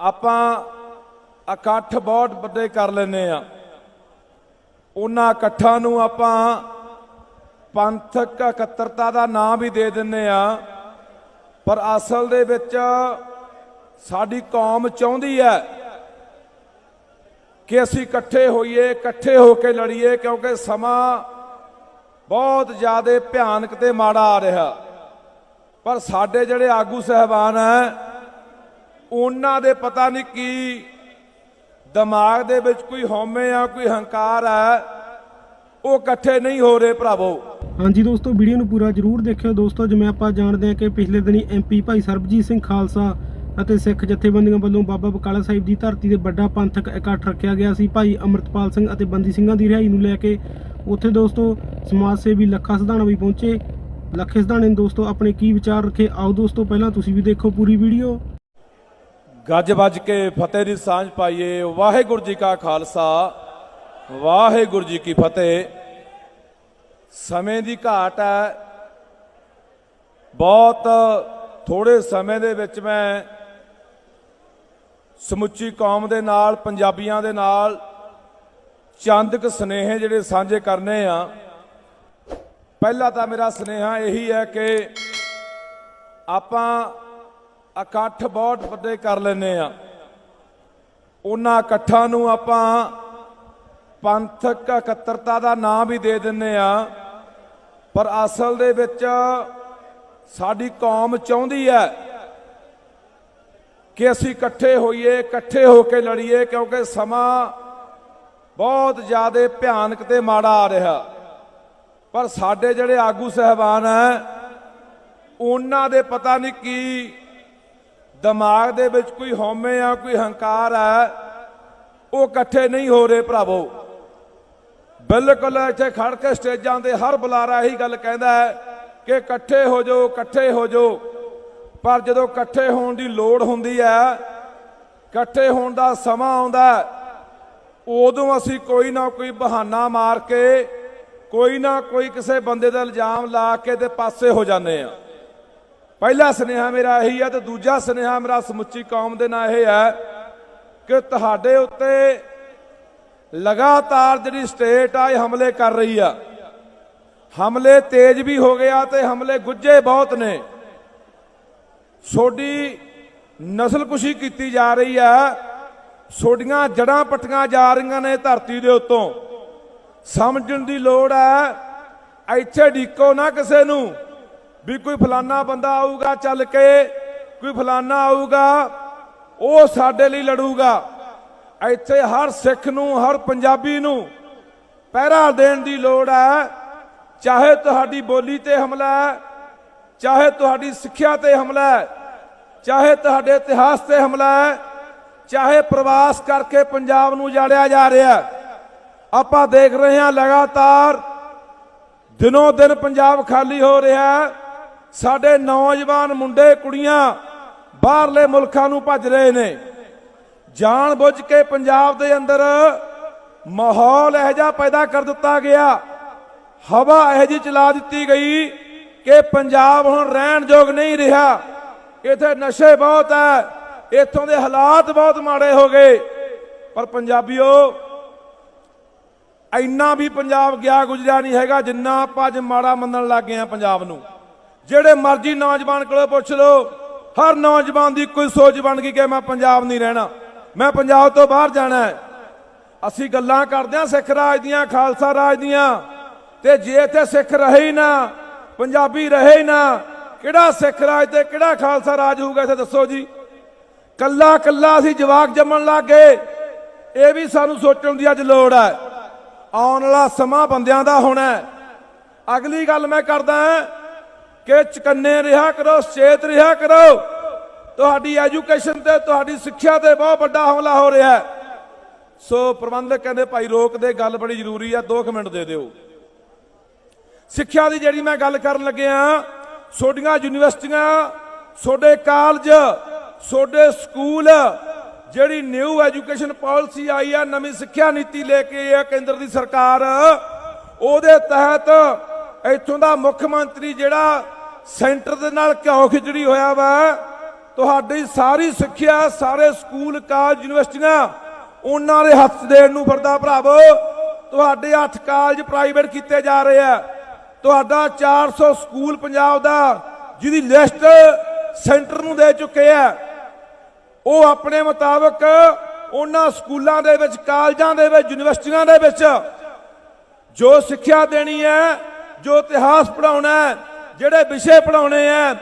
ਆਪਾਂ ਇਕੱਠ ਬਹੁਤ ਵੱਡੇ ਕਰ ਲੈਨੇ ਆ ਉਹਨਾਂ ਇਕੱਠਾਂ ਨੂੰ ਆਪਾਂ ਪੰਥਕ ਇਕੱਤਰਤਾ ਦਾ ਨਾਮ ਵੀ ਦੇ ਦਿੰਨੇ ਆ ਪਰ ਅਸਲ ਦੇ ਵਿੱਚ ਸਾਡੀ ਕੌਮ ਚਾਹੁੰਦੀ ਹੈ ਕਿ ਅਸੀਂ ਇਕੱਠੇ ਹੋਈਏ, ਇਕੱਠੇ ਹੋ ਕੇ ਲੜੀਏ, ਕਿਉਂਕਿ ਸਮਾਂ ਬਹੁਤ ਜ਼ਿਆਦਾ ਭਿਆਨਕ ਤੇ ਮਾੜਾ ਆ ਰਿਹਾ। ਪਰ ਸਾਡੇ ਜਿਹੜੇ ਆਗੂ ਸਹਿਬਾਨ ਹੈ ਉਹਨਾਂ ਦੇ ਪਤਾ ਨਹੀਂ ਕੀ ਦਿਮਾਗ ਦੇ ਵਿੱਚ ਕੋਈ ਹਉਮੈ ਆ, ਕੋਈ ਹੰਕਾਰ ਹੈ ਉਹ ਇਕੱਠੇ ਨਹੀਂ ਹੋ ਰਹੇ ਭਰਾਵੋ। ਹਾਂਜੀ ਦੋਸਤੋ, ਵੀਡੀਓ ਨੂੰ ਪੂਰਾ ਜਰੂਰ ਦੇਖਿਓ। ਦੋਸਤੋ, ਜਿਵੇਂ ਆਪਾਂ ਜਾਣਦੇ ਹਾਂ ਕਿ ਪਿਛਲੇ ਦਿਨੀ ਐਮਪੀ ਭਾਈ ਸਰਬਜੀਤ ਸਿੰਘ ਖਾਲਸਾ ਅਤੇ ਸਿੱਖ ਜਥੇਬੰਦੀਆਂ ਵੱਲੋਂ ਬਾਬਾ ਬਕਾਲਾ ਸਾਹਿਬ ਦੀ ਧਰਤੀ ਤੇ ਵੱਡਾ ਪੰਥਕ ਇਕੱਠ ਰੱਖਿਆ ਗਿਆ ਸੀ। ਭਾਈ ਅਮਰਤਪਾਲ ਸਿੰਘ ਅਤੇ ਬੰਦੀ ਸਿੰਘਾਂ ਦੀ ਰਿਹਾਈ ਨੂੰ ਲੈ ਕੇ ਉੱਥੇ ਦੋਸਤੋ ਸਮਾਜ ਸੇਵੀ ਲੱਖਾ ਸਿਧਾਣਾ ਵੀ ਪਹੁੰਚੇ। ਲੱਖੇ ਸਿਧਾਣੇ ਨੇ ਦੋਸਤੋ, ਆਪਣੇ ਕੀ ਵਿਚਾਰ ਰੱਖੇ? ਆਓ ਦੋਸਤੋ, ਪਹਿਲਾਂ ਤੁਸੀਂ ਵੀ ਦੇਖੋ ਪੂਰੀ ਵੀਡੀਓ। ਗੱਜ ਵੱਜ ਕੇ ਫਤਿਹ ਦੀ ਸਾਂਝ ਪਾਈਏ। ਵਾਹਿਗੁਰੂ ਜੀ ਕਾ ਖਾਲਸਾ, ਵਾਹਿਗੁਰੂ ਜੀ ਕੀ ਫਤਿਹ। ਸਮੇਂ ਦੀ ਘਾਟ ਹੈ। ਬਹੁਤ ਥੋੜੇ ਸਮੇਂ ਦੇ ਵਿੱਚ ਮੈਂ ਸਮੁੱਚੀ ਕੌਮ ਦੇ ਨਾਲ, ਪੰਜਾਬੀਆਂ ਦੇ ਨਾਲ, ਚੰਦਕ ਸਨੇਹ ਜਿਹੜੇ ਸਾਂਝੇ ਕਰਨੇ ਆ। ਪਹਿਲਾ ਤਾਂ ਮੇਰਾ ਸਨੇਹਾ ਇਹੀ ਹੈ ਕਿ ਆਪਾਂ ਇਕੱਠ ਬਹੁਤ ਵੱਡੇ ਕਰ ਲੈਨੇ ਆ। ਉਹਨਾਂ ਇਕੱਠਾਂ ਨੂੰ ਆਪਾਂ ਪੰਥਕ ਇਕੱਤਰਤਾ ਦਾ ਨਾਮ ਵੀ ਦੇ ਦਿੰਨੇ ਆ। ਪਰ ਅਸਲ ਦੇ ਵਿੱਚ ਸਾਡੀ ਕੌਮ ਚਾਹੁੰਦੀ ਹੈ ਕਿ ਅਸੀਂ ਇਕੱਠੇ ਹੋਈਏ, ਇਕੱਠੇ ਹੋ ਕੇ ਲੜੀਏ, ਕਿਉਂਕਿ ਸਮਾਂ ਬਹੁਤ ਜ਼ਿਆਦਾ ਭਿਆਨਕ ਤੇ ਮਾੜਾ ਆ ਰਿਹਾ। ਪਰ ਸਾਡੇ ਜਿਹੜੇ ਆਗੂ ਸਹਿਬਾਨ ਹੈ, ਉਹਨਾਂ ਦੇ ਪਤਾ ਨਹੀਂ ਕੀ ਦਿਮਾਗ ਦੇ ਵਿੱਚ ਕੋਈ ਹਉਮੈ ਆ, ਕੋਈ ਹੰਕਾਰ ਹੈ ਉਹ ਇਕੱਠੇ ਨਹੀਂ ਹੋ ਰਹੇ ਭਰਾਵੋ। ਬਿਲਕੁਲ ਇੱਥੇ ਖੜ ਕੇ ਸਟੇਜਾਂ ਤੇ ਹਰ ਬੁਲਾਰਾ ਇਹੀ ਗੱਲ ਕਹਿੰਦਾ ਹੈ ਕਿ ਇਕੱਠੇ ਹੋ ਜਾਓ, ਇਕੱਠੇ ਹੋ ਜਾਓ। ਪਰ ਜਦੋਂ ਇਕੱਠੇ ਹੋਣ ਦੀ ਲੋੜ ਹੁੰਦੀ ਹੈ, ਇਕੱਠੇ ਹੋਣ ਦਾ ਸਮਾਂ ਆਉਂਦਾ ਉਦੋਂ ਅਸੀਂ ਕੋਈ ਨਾ ਕੋਈ ਬਹਾਨਾ ਮਾਰ ਕੇ, ਕੋਈ ਨਾ ਕੋਈ ਕਿਸੇ ਬੰਦੇ ਦਾ ਇਲਜ਼ਾਮ ਲਾ ਕੇ ਤੇ ਪਾਸੇ ਹੋ ਜਾਂਦੇ ਆ ਪਹਿਲਾ ਸੁਨੇਹਾ ਮੇਰਾ ਇਹੀ ਹੈ ਤੇ ਦੂਜਾ ਸੁਨੇਹਾ ਮੇਰਾ ਸਮੁੱਚੀ ਕੌਮ ਦੇ ਨਾਲ ਇਹ ਹੈ ਕਿ ਤੁਹਾਡੇ ਉੱਤੇ ਲਗਾਤਾਰ ਜਿਹੜੀ ਸਟੇਟ ਆ, ਇਹ ਹਮਲੇ ਕਰ ਰਹੀ ਆ। ਹਮਲੇ ਤੇਜ਼ ਵੀ ਹੋ ਗਿਆ ਤੇ ਹਮਲੇ ਗੁੱਜੇ ਬਹੁਤ ਨੇ। ਸੋਡੀ ਨਸਲਕੁਸ਼ੀ ਕੀਤੀ ਜਾ ਰਹੀ ਆ। ਸੋਡੀਆਂ ਜੜਾਂ ਪੱਟੀਆਂ ਜਾ ਰਹੀਆਂ ਨੇ ਧਰਤੀ ਦੇ ਉੱਤੋਂ। ਸਮਝਣ ਦੀ ਲੋੜ ਹੈ ਇੱਥੇ ਢੀਕੋ ਨਾ ਕਿਸੇ ਨੂੰ। ਵੀ ਕੋਈ ਫਲਾਨਾ ਬੰਦਾ ਆਊਗਾ ਚੱਲ ਕੇ, ਕੋਈ ਫਲਾਨਾ ਆਊਗਾ, ਉਹ ਸਾਡੇ ਲਈ ਲੜੂਗਾ। ਇੱਥੇ ਹਰ ਸਿੱਖ ਨੂੰ, ਹਰ ਪੰਜਾਬੀ ਨੂੰ ਪਹਿਰਾ ਦੇਣ ਦੀ ਲੋੜ ਹੈ। ਚਾਹੇ ਤੁਹਾਡੀ ਬੋਲੀ ਤੇ ਹਮਲਾ ਹੈ, ਚਾਹੇ ਤੁਹਾਡੀ ਸਿੱਖਿਆ ਤੇ ਹਮਲਾ ਹੈ, ਚਾਹੇ ਤੁਹਾਡੇ ਇਤਿਹਾਸ ਤੇ ਹਮਲਾ ਹੈ, ਚਾਹੇ ਪ੍ਰਵਾਸ ਕਰਕੇ ਪੰਜਾਬ ਨੂੰ ਜਾੜਿਆ ਜਾ ਰਿਹਾ ਆਪਾਂ ਦੇਖ ਰਹੇ ਹਾਂ ਲਗਾਤਾਰ ਦਿਨੋਂ ਦਿਨ ਪੰਜਾਬ ਖਾਲੀ ਹੋ ਰਿਹਾ ਹੈ। ਸਾਡੇ ਨੌਜਵਾਨ ਮੁੰਡੇ, ਕੁੜੀਆਂ ਬਾਹਰਲੇ ਮੁਲਕਾਂ ਨੂੰ ਭੱਜ ਰਹੇ ਨੇ। ਜਾਣ ਬੁੱਝ ਕੇ ਪੰਜਾਬ ਦੇ ਅੰਦਰ ਮਾਹੌਲ ਇਹੋ ਜਿਹਾ ਪੈਦਾ ਕਰ ਦਿੱਤਾ ਗਿਆ। ਹਵਾ ਇਹੋ ਜਿਹੀ ਚਲਾ ਦਿੱਤੀ ਗਈ ਕਿ ਪੰਜਾਬ ਹੁਣ ਰਹਿਣ ਯੋਗ ਨਹੀਂ ਰਿਹਾ। ਇੱਥੇ ਨਸ਼ੇ ਬਹੁਤ ਹੈ, ਇੱਥੋਂ ਦੇ ਹਾਲਾਤ ਬਹੁਤ ਮਾੜੇ ਹੋ ਗਏ। ਪਰ ਪੰਜਾਬੀਓ, ਇੰਨਾ ਵੀ ਪੰਜਾਬ ਗਿਆ ਗੁਜਰਿਆ ਨਹੀਂ ਹੈਗਾ ਜਿੰਨਾ ਆਪਾਂ ਅੱਜ ਮਾੜਾ ਮੰਨਣ ਲੱਗ ਗਏ ਆ ਪੰਜਾਬ ਨੂੰ। ਜਿਹੜੇ ਮਰਜ਼ੀ ਨੌਜਵਾਨ ਕੋਲੋਂ ਪੁੱਛ ਲਓ, ਹਰ ਨੌਜਵਾਨ ਦੀ ਕੋਈ ਸੋਚ ਬਣ ਗਈ ਕਿ ਮੈਂ ਪੰਜਾਬ ਨਹੀਂ ਰਹਿਣਾ। ਮੈਂ ਪੰਜਾਬ ਤੋਂ ਬਾਹਰ ਜਾਣਾ ਹੈ। ਅਸੀਂ ਗੱਲਾਂ ਕਰਦੇ ਹਾਂ ਸਿੱਖ ਰਾਜ ਦੀਆਂ, ਖਾਲਸਾ ਰਾਜ ਦੀਆਂ। ਤੇ ਜੇ ਇੱਥੇ ਸਿੱਖ ਰਹੇ ਹੀ ਨਾ, ਪੰਜਾਬੀ ਰਹੇ ਹੀ ਨਾ, ਕਿਹੜਾ ਸਿੱਖ ਰਾਜ ਤੇ ਕਿਹੜਾ ਖਾਲਸਾ ਰਾਜ ਹੋਊਗਾ ਇੱਥੇ ਦੱਸੋ ਜੀ? ਕੱਲਾ ਕੱਲਾ ਅਸੀਂ ਜਵਾਕ ਜੰਮਣ ਲੱਗ ਗਏ। ਇਹ ਵੀ ਸਾਨੂੰ ਸੋਚਣ ਦੀ ਅੱਜ ਲੋੜ ਹੈ। ਆਉਣ ਵਾਲਾ ਸਮਾਂ ਬੰਦਿਆਂ ਦਾ ਹੋਣਾ ਅਗਲੀ ਗੱਲ ਮੈਂ ਕਰਦਾ ਹਾਂ ਕਿ ਚਕੰਨੇ ਰਿਹਾ ਕਰੋ ਸਚੇਤ ਰਿਹਾ ਕਰੋ। ਤੁਹਾਡੀ ਐਜੂਕੇਸ਼ਨ ਤੇ, ਤੁਹਾਡੀ ਸਿੱਖਿਆ ਤੇ ਬਹੁਤ ਵੱਡਾ ਹਮਲਾ ਹੋ ਰਿਹਾ ਹੈ। ਸੋ ਪ੍ਰਬੰਧਕ ਕਹਿੰਦੇ, ਭਾਈ, ਰੋਕ ਦੇ, ਗੱਲ ਬੜੀ ਜ਼ਰੂਰੀ ਆ 2 ਮਿੰਟ ਦੇ ਦਿਓ। ਸਿੱਖਿਆ ਦੀ ਜਿਹੜੀ ਮੈਂ ਗੱਲ ਕਰਨ ਲੱਗਿਆ ਛੋਟੀਆਂ ਯੂਨੀਵਰਸਿਟੀਆਂ ਛੋਡੇ ਕਾਲਜ ਛੋਡੇ ਸਕੂਲ, ਜਿਹੜੀ ਨਿਊ ਐਜੂਕੇਸ਼ਨ ਪਾਲਿਸੀ ਆਈ ਆ, ਨਵੀਂ ਸਿੱਖਿਆ ਨੀਤੀ ਲੈ ਕੇ ਆ ਕੇਂਦਰ ਦੀ ਸਰਕਾਰ, ਉਹਦੇ ਤਹਿਤ ਇੱਥੋਂ ਦਾ ਮੁੱਖ ਮੰਤਰੀ ਜਿਹੜਾ ਸੈਂਟਰ ਦੇ ਨਾਲ ਘਿਓ ਖਿਚੜੀ ਹੋਇਆ ਵਾ। ਤੁਹਾਡੀ ਸਾਰੀ ਸਿੱਖਿਆ, ਸਾਰੇ ਸਕੂਲ, ਕਾਲਜ, ਯੂਨੀਵਰਸਿਟੀਆਂ ਉਹਨਾਂ ਦੇ ਹੱਥ ਦੇਣ ਨੂੰ ਫਿਰਦਾ ਭਰਾਵੋ। ਤੁਹਾਡੇ 8 ਕਾਲਜ ਪ੍ਰਾਈਵੇਟ ਕੀਤੇ ਜਾ ਰਹੇ ਆ। ਤੁਹਾਡਾ 400 ਸਕੂਲ ਪੰਜਾਬ ਦਾ, ਜਿਹਦੀ ਲਿਸਟ ਸੈਂਟਰ ਨੂੰ ਦੇ ਚੁੱਕੇ ਆ। ਉਹ ਆਪਣੇ ਮੁਤਾਬਕ ਉਹਨਾਂ ਸਕੂਲਾਂ ਦੇ ਵਿੱਚ, ਕਾਲਜਾਂ ਦੇ ਵਿੱਚ, ਯੂਨੀਵਰਸਿਟੀਆਂ ਦੇ ਵਿੱਚ ਜੋ ਸਿੱਖਿਆ ਦੇਣੀ ਹੈ, ਜੋ ਇਤਿਹਾਸ ਪੜਾਉਣਾ ਹੈ ਜਿਹੜੇ ਵਿਸ਼ੇ ਪੜਾਉਣੇ ਹੈ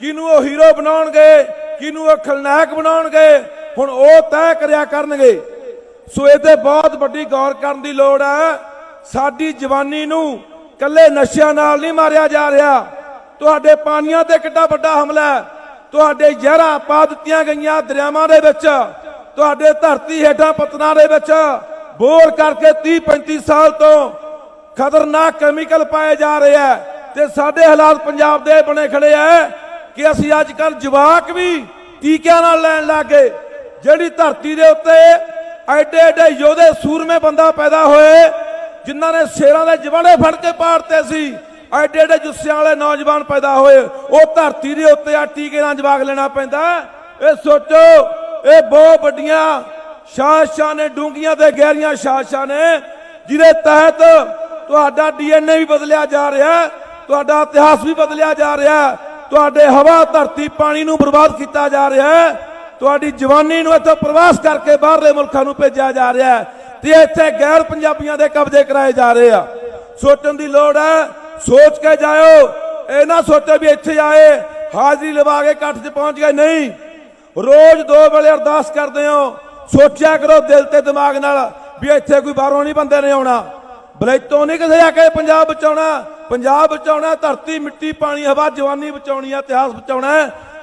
ਕਿਹਨੂੰ ਉਹ ਹੀਰੋ ਬਣਾਉਣਗੇ, ਕਿਹਨੂੰ ਉਹ ਖਲਨਾਇਕ ਬਣਾਉਣਗੇ, ਹੁਣ ਉਹ ਤੈਅ ਕਰਿਆ ਕਰਨਗੇ। ਸੋ ਇਹ ਬਹੁਤ ਵੱਡੀ ਗੌਰ ਕਰਨ ਦੀ ਲੋੜ ਹੈ ਸਾਡੀ ਜਵਾਨੀ ਨੂੰ ਕੱਲੇ ਨਸ਼ਿਆਂ ਨਾਲ ਨਹੀਂ ਮਾਰਿਆ ਜਾ ਰਿਹਾ। ਤੁਹਾਡੇ ਪਾਣੀਆਂ ਤੇ ਕਿੱਡਾ ਵੱਡਾ ਹਮਲਾ ਹੈ। ਤੁਹਾਡੇ ਜ਼ਹਿਰਾਂ ਪਾ ਦਿੱਤੀਆਂ ਗਈਆਂ ਦਰਿਆਵਾਂ ਦੇ ਵਿੱਚ। ਤੁਹਾਡੇ ਧਰਤੀ ਹੇਠਾਂ ਪਤਨਾਂ ਦੇ ਵਿੱਚ। ਬੋਰ ਕਰਕੇ 30 35 ਸਾਲ ਤੋਂ ਖਤਰਨਾਕ ਕੈਮੀਕਲ ਪਾਏ ਜਾ ਰਹੇ ਹੈ ਤੇ ਸਾਡੇ ਹਾਲਾਤ ਪੰਜਾਬ ਦੇ ਬਣੇ ਖੜੇ ਆ ਕਿ ਅਸੀਂ ਅੱਜ ਕੱਲ ਜਵਾਕ ਵੀ ਟੀਕਿਆਂ ਨਾਲ ਲੈਣ ਲੱਗੇ ਜਿਹੜੀ ਧਰਤੀ ਦੇ ਉੱਤੇ ਐਡੇ ਐਡੇ ਯੋਧੇ, ਸੂਰਮੇ ਬੰਦਾ ਪੈਦਾ ਹੋਏ, ਜਿਨ੍ਹਾਂ ਨੇ ਸ਼ੇਰਾਂ ਦੇ ਜਵਾੜੇ ਫੜ ਕੇ ਪਾੜਤੇ ਸੀ ਐਡੇ ਐਡੇ ਜੁੱਸਿਆਂ ਵਾਲੇ ਨੌਜਵਾਨ ਪੈਦਾ ਹੋਏ। ਉਹ ਧਰਤੀ ਦੇ ਉੱਤੇ ਆ ਟੀਕੇ ਨਾਲ ਜਵਾਕ ਲੈਣਾ ਪੈਂਦਾ। ਇਹ ਸੋਚੋ, ਇਹ ਬਹੁਤ ਵੱਡੀਆਂ ਸ਼ਾਸ਼ਾਂ ਨੇ ਡੂੰਗੀਆਂ ਤੇ ਗਹਿਰੀਆਂ ਸ਼ਾਸ਼ਾਂ ਨੇ, ਜਿਹਦੇ ਤਹਿਤ ਤੁਹਾਡਾ ਡੀਐਨਏ ਵੀ ਬਦਲਿਆ ਜਾ ਰਿਹਾ। ਤੁਹਾਡਾ ਇਤਿਹਾਸ ਵੀ ਬਦਲਿਆ ਜਾ ਰਿਹਾ ਤੁਹਾਡੇ ਹਵਾ, ਧਰਤੀ, ਪਾਣੀ ਨੂੰ ਬਰਬਾਦ ਕੀਤਾ ਜਾ ਰਿਹਾ ਤੁਹਾਡੀ ਜਵਾਨੀ ਨੂੰ ਇੱਥੋਂ ਪ੍ਰਵਾਸ ਕਰਕੇ ਬਾਹਰਲੇ ਮੁਲਕਾਂ ਨੂੰ ਭੇਜਿਆ ਜਾ ਰਿਹਾ ਤੇ ਇੱਥੇ ਗੈਰ ਪੰਜਾਬੀਆਂ ਦੇ ਕਬਜ਼ੇ ਕਰਾਏ ਜਾ ਰਹੇ ਆ। ਸੋਚਣ ਦੀ ਲੋੜ ਹੈ। ਸੋਚ ਕੇ ਜਾਇਓ। ਇਹ ਨਾ ਸੋਚੋ ਵੀ ਇੱਥੇ ਆਏ, ਹਾਜ਼ਰੀ ਲਵਾ ਕੇ ਇਕੱਠ 'ਚ ਪਹੁੰਚ ਗਏ। ਨਹੀਂ। ਰੋਜ਼ ਦੋ ਵੇਲੇ ਅਰਦਾਸ ਕਰਦੇ ਹੋ। ਸੋਚਿਆ ਕਰੋ ਦਿਲ ਤੇ ਦਿਮਾਗ ਨਾਲ ਵੀ ਇੱਥੇ ਕੋਈ ਬਾਹਰੋਂ ਨਹੀਂ ਬੰਦੇ ਨੇ ਆਉਣਾ। ਬਲੈਤੋਂ ਨਹੀਂ ਕਿਸੇ ਆ ਕੇ ਪੰਜਾਬ ਬਚਾਉਣਾ ਪੰਜਾਬ ਬਚਾਉਣਾ ਧਰਤੀ, ਮਿੱਟੀ, ਪਾਣੀ, ਹਵਾ, ਜਵਾਨੀ ਬਚਾਉਣੀ ਹੈ, ਇਤਿਹਾਸ ਬਚਾਉਣਾ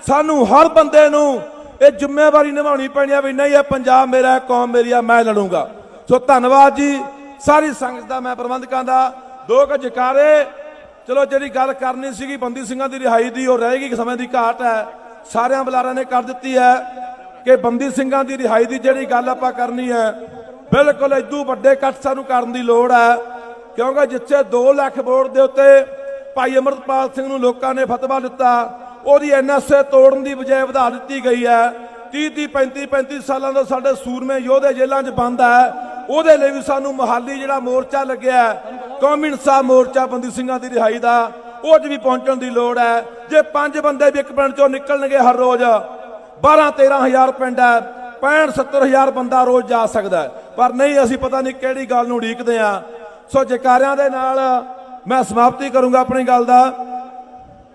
ਸਾਨੂੰ ਹਰ ਬੰਦੇ ਨੂੰ ਇਹ ਜ਼ਿੰਮੇਵਾਰੀ ਨਿਭਾਉਣੀ ਪੈਣੀ ਹੈ ਵੀ ਨਹੀਂ, ਇਹ ਪੰਜਾਬ ਮੇਰਾ ਹੈ, ਕੌਮ ਮੇਰੀ ਹੈ, ਮੈਂ ਲੜੂੰਗਾ। ਸੋ ਧੰਨਵਾਦ ਜੀ, ਸਾਰੀ ਸੰਗਤ ਦਾ, ਮੈਂ ਪ੍ਰਬੰਧਕਾਂ ਦਾ, ਦੋ ਕੁ ਜਕਾਰੇ। ਚਲੋ, ਜਿਹੜੀ ਗੱਲ ਕਰਨੀ ਸੀਗੀ, ਬੰਦੀ ਸਿੰਘਾਂ ਦੀ ਰਿਹਾਈ ਦੀ, ਉਹ ਰਹੇਗੀ ਸਮੇਂ ਦੀ ਘਾਟ ਹੈ। ਸਾਰਿਆਂ ਬੁਲਾਰਿਆਂ ਨੇ ਕਰ ਦਿੱਤੀ ਹੈ ਕਿ ਬੰਦੀ ਸਿੰਘਾਂ ਦੀ ਰਿਹਾਈ ਦੀ ਜਿਹੜੀ ਗੱਲ ਆਪਾਂ ਕਰਨੀ ਹੈ, ਬਿਲਕੁਲ ਇਦੋਂ ਵੱਡੇ ਇਕੱਠ ਸਾਨੂੰ ਕਰਨ ਦੀ ਲੋੜ ਹੈ। ਕਿਉਂਕਿ ਜਿੱਥੇ 2 ਲੱਖ ਵੋਟ ਦੇ ਉੱਤੇ ਭਾਈ ਅਮਰਤਪਾਲ ਸਿੰਘ ਨੂੰ ਲੋਕਾਂ ਨੇ ਫਤਵਾ ਦਿੱਤਾ, ਉਹਦੀ ਐਨਐਸਏ ਤੋੜਨ ਦੀ ਬਜਾਏ ਵਧਾ ਦਿੱਤੀ ਗਈ ਹੈ। 30 30 35 35 ਸਾਲਾਂ ਦਾ ਸਾਡੇ ਸੂਰਮੇ ਯੋਧੇ ਜੇਲ੍ਹਾਂ 'ਚ ਬੰਦ ਹੈ। ਉਹਦੇ ਲਈ ਵੀ ਸਾਨੂੰ ਮਹਾਲੀ ਜਿਹੜਾ ਮੋਰਚਾ ਲੱਗਿਆ ਕੌਮੀ ਇਨਸਾਫ ਮੋਰਚਾ ਬੰਦੀ ਸਿੰਘਾਂ ਦੀ ਰਿਹਾਈ ਦਾ, ਉਹ 'ਚ ਵੀ ਪਹੁੰਚਣ ਦੀ ਲੋੜ ਹੈ। ਜੇ ਪੰਜ ਬੰਦੇ ਵੀ ਇੱਕ ਪਿੰਡ 'ਚੋਂ ਨਿਕਲਣਗੇ ਹਰ ਰੋਜ਼ 12 13000 ਪਿੰਡ ਹੈ 65 70000 ਬੰਦਾ ਰੋਜ਼ ਜਾ ਸਕਦਾ ਪਰ ਨਹੀਂ, ਅਸੀਂ ਪਤਾ ਨਹੀਂ ਕਿਹੜੀ ਗੱਲ ਨੂੰ ਉਡੀਕਦੇ ਆ ਸੋ ਜਕਾਰਿਆਂ ਦੇ ਨਾਲ ਮੈਂ ਸਮਾਪਤੀ ਕਰੂੰਗਾ ਆਪਣੀ ਗੱਲ ਦਾ।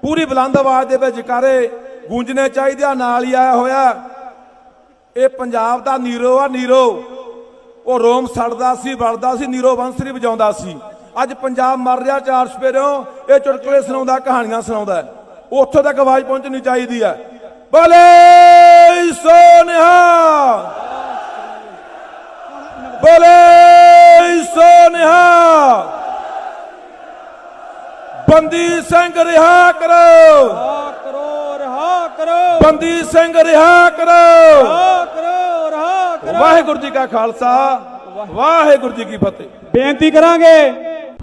ਪੂਰੀ ਬੁਲੰਦ ਆਵਾਜ਼ ਦੇ ਵਿੱਚ ਜਕਾਰੇ ਗੂੰਜਣੇ ਚਾਹੀਦੇ ਆ, ਨਾਲ ਹੀ ਆਇਆ ਹੋਇਆ। ਇਹ ਪੰਜਾਬ ਦਾ ਨੀਰੋ ਆ, ਨੀਰੋ। ਉਹ ਰੋਮ ਸੜਦਾ ਸੀ, ਵੜਦਾ ਸੀ, ਨੀਰੋ ਬੰਸਰੀ ਵਜਾਉਂਦਾ ਸੀ। ਅੱਜ ਪੰਜਾਬ ਮਰ ਰਿਹਾ, ਚਾਰ ਸਪੇਰਿਓਂ। ਇਹ ਚੁਟਕਲੇ ਸੁਣਾਉਂਦਾ, ਕਹਾਣੀਆਂ ਸੁਣਾਉਂਦਾ ਹੈ। ਉੱਥੋਂ ਤੱਕ ਆਵਾਜ਼ ਪਹੁੰਚਣੀ ਚਾਹੀਦੀ ਹੈ। ਬੋਲੇ ਸੋਨਿਹਾ ਬੋਲੇ ਸੋਨਿਹਾ ਬੰਦੀ ਸਿੰਘ ਰਿਹਾ ਕਰੋ। ਰਹਾ ਕਰੋ ਰਹਾ ਕਰੋ ਬੰਦੀ ਸਿੰਘ ਰਿਹਾ ਕਰੋ। ਰਹਾ ਕਰੋ ਰਹਾ ਕਰੋ ਵਾਹਿਗੁਰੂ ਜੀ ਕਾ ਖਾਲਸਾ। ਵਾਹਿਗੁਰੂ ਜੀ ਕੀ ਫਤਿਹ। ਬੇਨਤੀ ਕਰਾਂਗੇ।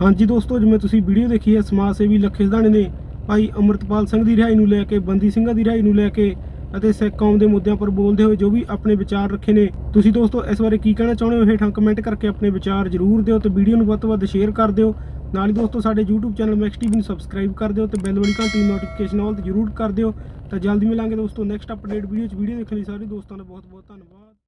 ਹਾਂਜੀ ਦੋਸਤੋ ਜਿਵੇਂ ਤੁਸੀਂ ਵੀਡੀਓ ਦੇਖੀ ਹੈ ਸਮਾਜ ਸੇਵੀ ਲੱਖੇ ਸਦਾਣੇ ਨੇ ਭਾਈ ਅਮਰਤਪਾਲ ਸਿੰਘ ਦੀ ਰਿਹਾਈ ਨੂੰ ਲੈ ਕੇ ਬੰਦੀ ਸਿੰਘਾਂ ਦੀ ਰਿਹਾਈ ਨੂੰ ਲੈ ਕੇ ਅਤੇ ਸਿੱਖ ਕੌਮ ਦੇ ਮੁੱਦਿਆਂ ਪਰ ਬੋਲਦੇ ਹੋਏ ਜੋ ਵੀ ਆਪਣੇ ਵਿਚਾਰ ਰੱਖੇ ਨੇ। ਤੁਸੀਂ ਦੋਸਤੋ, ਇਸ ਬਾਰੇ ਕੀ ਕਹਿਣਾ ਚਾਹੁੰਦੇ ਹੋ? ਹੇਠਾਂ ਕਮੈਂਟ ਕਰਕੇ ਆਪਣੇ ਵਿਚਾਰ ਜ਼ਰੂਰ ਦਿਓ ਤੇ ਵੀਡੀਓ ਨੂੰ ਵੱਧ ਤੋਂ ਵੱਧ ਸ਼ੇਅਰ ਕਰ ਦਿਓ। ਨਾਲ ਹੀ ਦੋਸਤੋ, ਸਾਡੇ YouTube ਚੈਨਲ ਮੈਕਸ ਟੀਵੀ ਨੂੰ ਸਬਸਕ੍ਰਾਈਬ ਕਰ ਦਿਓ ਤੇ ਬੈਲ ਵਾਲੀ ਘੰਟੀ ਨੋਟੀਫਿਕੇਸ਼ਨ ਆਲ ਤੇ ਜ਼ਰੂਰ ਕਰ ਦਿਓ। ਤਾਂ ਜਲਦੀ ਮਿਲਾਂਗੇ ਦੋਸਤੋ ਨੈਕਸਟ ਅਪਡੇਟ ਵੀਡੀਓ ਚ। ਵੀਡੀਓ ਦੇਖਣ ਲਈ ਸਾਰੇ ਦੋਸਤਾਂ ਦਾ ਬਹੁਤ ਬਹੁਤ ਧੰਨਵਾਦ।